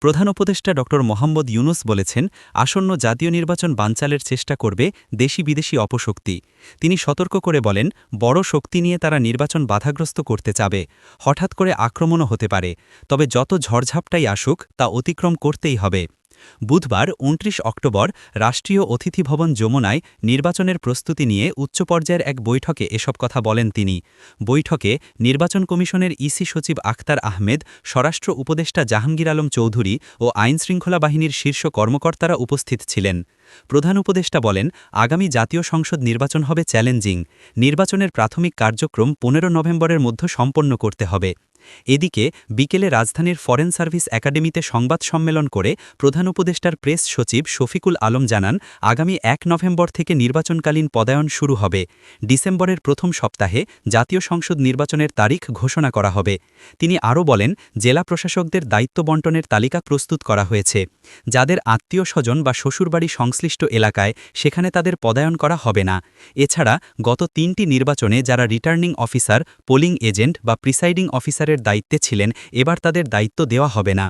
প্রধান উপদেষ্টা ড. মোহাম্মদ ইউনুস বলেছেন, আসন্ন জাতীয় নির্বাচন বানচালের চেষ্টা করবে দেশি বিদেশি অপশক্তি। তিনি সতর্ক করে বলেন, বড় শক্তি নিয়ে তারা নির্বাচন বাধাগ্রস্ত করতে চাবে, হঠাৎ করে আক্রমণও হতে পারে। তবে যত ঝড়ঝাপটাই আসুক, তা অতিক্রম করতেই হবে। বুধবার উনত্রিশ অক্টোবর রাষ্ট্রীয় অতিথি ভবন যমুনায় নির্বাচনের প্রস্তুতি নিয়ে উচ্চ পর্যায়ের এক বৈঠকে এসব কথা বলেন তিনি। বৈঠকে নির্বাচন কমিশনের ইসি সচিব আখতার আহমেদ, স্বরাষ্ট্র উপদেষ্টা জাহাঙ্গীর আলম চৌধুরী ও আইনশৃঙ্খলা বাহিনীর শীর্ষ কর্মকর্তারা উপস্থিত ছিলেন। প্রধান উপদেষ্টা বলেন, আগামী জাতীয় সংসদ নির্বাচন হবে চ্যালেঞ্জিং। নির্বাচনের প্রাথমিক কার্যক্রম পনেরো নভেম্বরের মধ্যে সম্পন্ন করতে হবে। এদিকে, বিকেলে রাজধানীর ফরেন সার্ভিস একাডেমিতে সংবাদ সম্মেলন করে প্রধান উপদেষ্টার প্রেস সচিব শফিকুল আলম জানান, আগামী এক নভেম্বর থেকে নির্বাচনকালীন পদায়ন শুরু হবে। ডিসেম্বরের প্রথম সপ্তাহে জাতীয় সংসদ নির্বাচনের তারিখ ঘোষণা করা হবে। তিনি আরও বলেন, জেলা প্রশাসকদের দায়িত্ব বন্টনের তালিকা প্রস্তুত করা হয়েছে। যাদের আত্মীয় স্বজন বা শ্বশুরবাড়ি সংশ্লিষ্ট এলাকায়, সেখানে তাদের পদায়ন করা হবে না। এছাড়া, গত তিনটি নির্বাচনে যারা রিটার্নিং অফিসার, পোলিং এজেন্ট বা প্রিসাইডিং অফিসারের দায়িত্বে ছিলেন এবার তাদের দায়িত্ব দেওয়া হবে না।